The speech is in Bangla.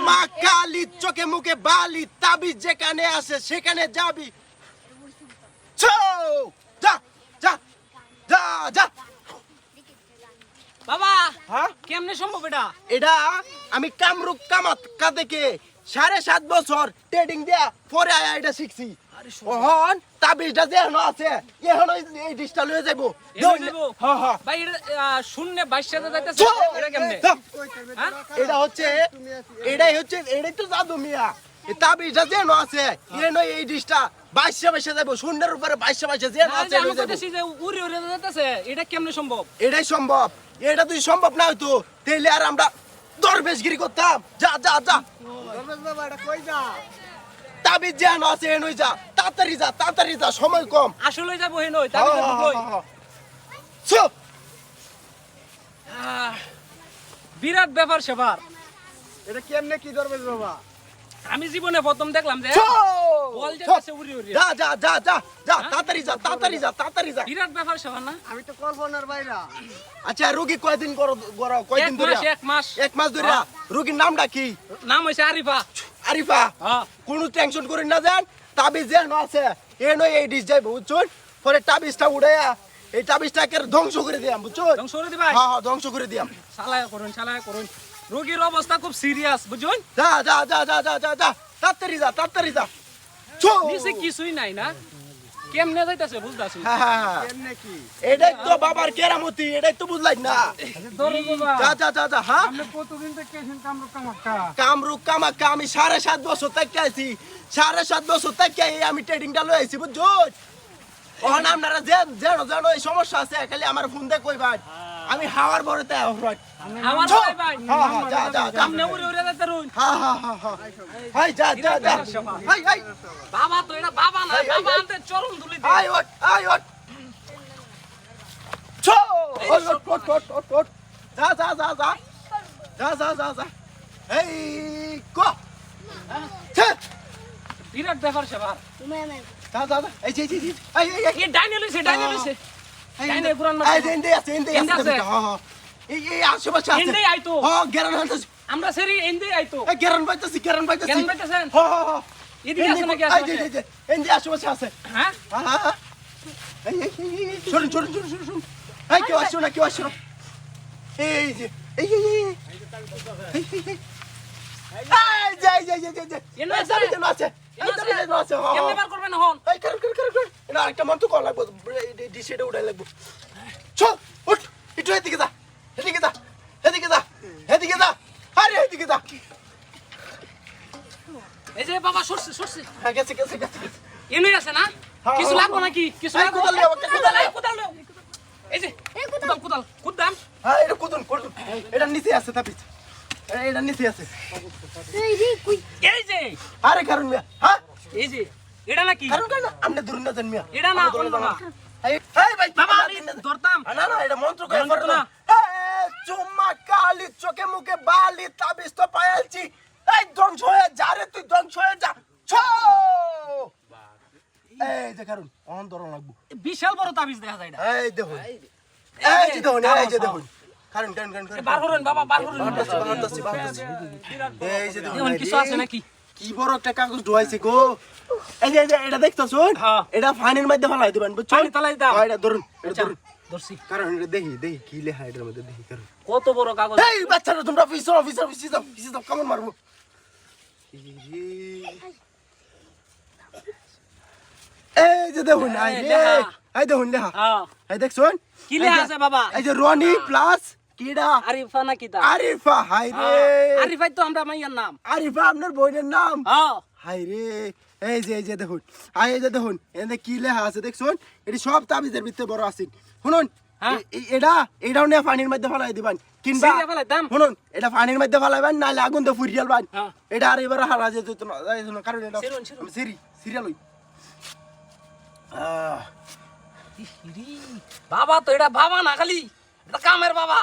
মা কালি চোখে মুখে বালি তাবি যেখানে আছে সেখানে যাবি! যা যা যা যা। বাবা হ্যাঁ? কেমনে সম্ভব এটা? এটা আমি কামরুক কামাত কাদেকে সাড়ে সাত বছর ট্রেডিং দিয়া পরে আয়া এটা শিখছি। ওহন তাবিজটা যে এখনও আছে এখন এই ডিসটা লয়ে যাইবো? হ্যাঁ হ্যাঁ ভাই এটা শূন্য বাইশ সাথে যাইতেছে। এটা কেমনে? হ্যাঁ? এটা হচ্ছে এটাই হচ্ছে এটাই তো জাদু মিয়া। এই তাবিজটা যে এখনও আছে এনো এই ডিসটা বাইশে বাইশে শূন্যের উপরে বাইশে বাইশে যে আছে যে আমি লয়ে যাইবো। কইতেছি যে উড়ে উড়ে যাইতেছে এটা কেমনে সম্ভব? এটাই সম্ভব। এটা তুই সম্ভব না হয়তো তাইলে আর আমরা দরবেশগিরি করতাম। যা যা যা। তাবি যেন আছে এনই যা। তাড়াতাড়ি যা তাড়াতাড়ি যা সময় কম। আসলে যাব হেন তাই কই? আহ, বিরাট ব্যাপার সেবার। এটা কেমনে কি দরবেশ বাবা? আমি জীবনে প্রথম দেখলাম যে বল যেতেছে উড়ে উড়ে। যা যা যা যা যা তাড়াতাড়ি যা তাড়াতাড়ি যা তাড়াতাড়ি যা। বিরাট ব্যাপার সেবার না? আমি তো কল্পনার বাইরা। আচ্ছা রোগী কয়দিন করো করো কয়দিন ধরে এক মাস। এক মাস ধরে রোগীর নামটা কি? নাম হইছে আরিফা। আরিফা? হ্যাঁ। কোনো টেনশন করেন না যান তাবিজ যে আছে। এনো এই ডিস যাই বুঝছুন? পরে তাবিজটা উড়াইয়া এই তাবিজটাকে ধ্বংস করে দিয়াম বুঝছুন? ধ্বংস করে দিবাই? হ্যাঁ হ্যাঁ ধ্বংস করে দিয়াম। চালায় করুন চালায় করুন। রোগীর অবস্থা খুব সিরিয়াস বুঝুন? যা যা যা যা যা যা যা তাড়াতাড়ি যা তাড়াতাড়ি যা। ছু! নিচে কিছুই নাই না? কেমনে যাইতাছে বুঝতাছি? হ্যাঁ, হ্যাঁ, হ্যাঁ। কেমনে কি? এটাই তো বাবার কেরামতি এটাই তো বুঝলাই না। যা যা যা যা হ্যাঁ। আপনি কতদিন থেকে কেছেন কামরু কামাক্কা কামরুক কামাক্কা আমি সাড়ে সাত বছর থেকে আইছি সাড়ে সাত বছর থেকে এই আমি ট্রেডিংটা লই আইছি বুঝছুন ওখানে আপনারা যেন যেন যেন এই সমস্যা আছে খালি আমার ফোন দিয়ে কইবান। আমি হাওয়ার বড়তে হ্যাঁ আমার ভাই ভাই। হ্যাঁ, যা যা যা। সামনে উড়ে উড়ে যাইতে রুন হ্যাঁ হ্যাঁ হ্যাঁ হ্যাঁ হাই যা যা যা। হাই হাই। বাবা তো এটা বাবা না এই, এই, বাবা এই। আনতে চরম ধুলি আয় ওট আয় ওট ছো! ওট ওট ওট ওট ওট ওট যা যা যা যা। যা যা যা যা। এই কো। ছে! বিরাট ব্যাপার সেবার। যা যা যা। এই যে এই যে এই যে এই যে এই যে এই ডাইনে লইছে ডাইনে লইছে ডাইনে গুরান মারছে। এই যে ইন্দে আছে ইন্দে ইন্দে আছে আছে? হ্যাঁ হ্যাঁ এই যে এই আশেপাশে আছে ইন্দেই আইতো। হ্যাঁ গেরান হান্তাছি আমরা সেরি এন্ডে আইতো এই গেরান বাইতাছি গেরান বাইতাছি গেরান বাইতাছেন? হ্যাঁ হ্যাঁ হ্যাঁ এদিকে আছে নাকি এই যে আশেপাশে? এই যে ইন্দে আশেপাশে আছে হ্যাঁ হ্যাঁ হ্যাঁ হ্যাঁ এই যে এই যে এই, যে এই যে এই শুনুন শুনুন শুনুন শুনুন শুনুন এই কেউ আসছো না কেউ আসছো না এই যে এই যে এই যে এই যে এই, যে এই, যে এই, যে এই। যে এই যে এই যে এই যে, এই যে এনো এই আছে? তাবিজ এনো আছে এই এনো তাবিজ আছে? এনো আছে হ্যাঁ, কেমনে হ্যাঁ। বার করবেন হন এই কারণ কারণ কারণ কারণ এটা আরেকটা মন্ত্র করা লাগবে। ডিসেটা উঠাই লাগবে। চল উঠ একটু এদিকে যা এদিকে যা এদিকে যা এদিকে যা আরে এদিকে যা। এই যে বাবা সরছে সরছে। হ্যাঁ গেছে গেছে গেছে। এনুই আছে না? হ্যাঁ, কিছু হ্যাঁ, লাগবো হ্যাঁ। নাকি? কিছু লাগবো? কোদাল একটা কোদাল এই। কোদাল এই যে কোদাল। কোদাল কোদাল হ্যাঁ এটা কুদুন কুদুন এটা নিচে আছে এই, এটা নিচে আছে। এই যে আরে কারণ হ্যাঁ? এই যে। এটা নাকি? কারণ কারণ আপনি দূর না যান এটা না, আপনি দূরে অন্য যান না। এই এই ভাই বাবা বাবা ধরতাম। না না এটা মন্ত্র করে মন্ত্র না। না। চুম্মা কালি চোখে মুখে বালি তাবিজ তো পাইছি এই ধ্বংস হয়ে যা রে তুই ধ্বংস হয়ে যা। ছো! এই যে কারণ অন ধরন লাগবো। বিশাল বড় তাবিজ দেখা যায় এটা এই দেখুন। এই এই যে দেখুন এই যে দেখুন। কারণ কারণ কারণ কারণ। বার করেন বাবা বার করেন বারতাছি, বারতাছি, বারতাছি। এই যে দেখুন। দেখুন কিছু আছে নাকি? কি বড় একটা কাগজ ধোয়াইছে গো। এই যে এটা দেখতো শুন? হ্যাঁ। এটা ফানির মধ্যে ফেলাই দিবেন বুঝছ? পানি দাও। হ্যাঁ, এটা ধরুন এটা ধরুন। ধরছি। কারণ এটা দেখি দেখি কি লেখা এটার মধ্যে দেখি কারণ। কত বড় কাগজ? এই বাচ্চারা তোমরা যাও পিছিয়ে যাও কেমন মারবো। এই যে দেখুন রে লেখা। দেখুন লেখা। হ্যাঁ। এই দেখছুন কি লেখা আছে বাবা? এই যে রনি প্লাস কিডা? আরিফা নাকি তা আরিফা হাই রে। আরিফাই তো আমরা মাইয়ার নাম। আরিফা আপনার বোনের নাম? হ্যাঁ। হাই রে এই যে এই যে দেখুন আই এই যে দেখুন এনে কি লেখা আছে দেখছুন? এটি সব তাবিজের ভিতরে বড় আছে। শুনুন হ্যাঁ। এটা এটাও নিয়ে পানির মধ্যে ফেলাই দিবেন। কিংবা শুনুন এটা পানির মধ্যে ফেলাইবেন নাহলে আগুন তো ফুরিয়াল বান হ্যাঁ। এটা আর এবার হারা যেত না কারণ এটা। সিরি সিরিয়াল ইরি, বাবা তো এটা বাবা না খালি। এটা কামের বাবা।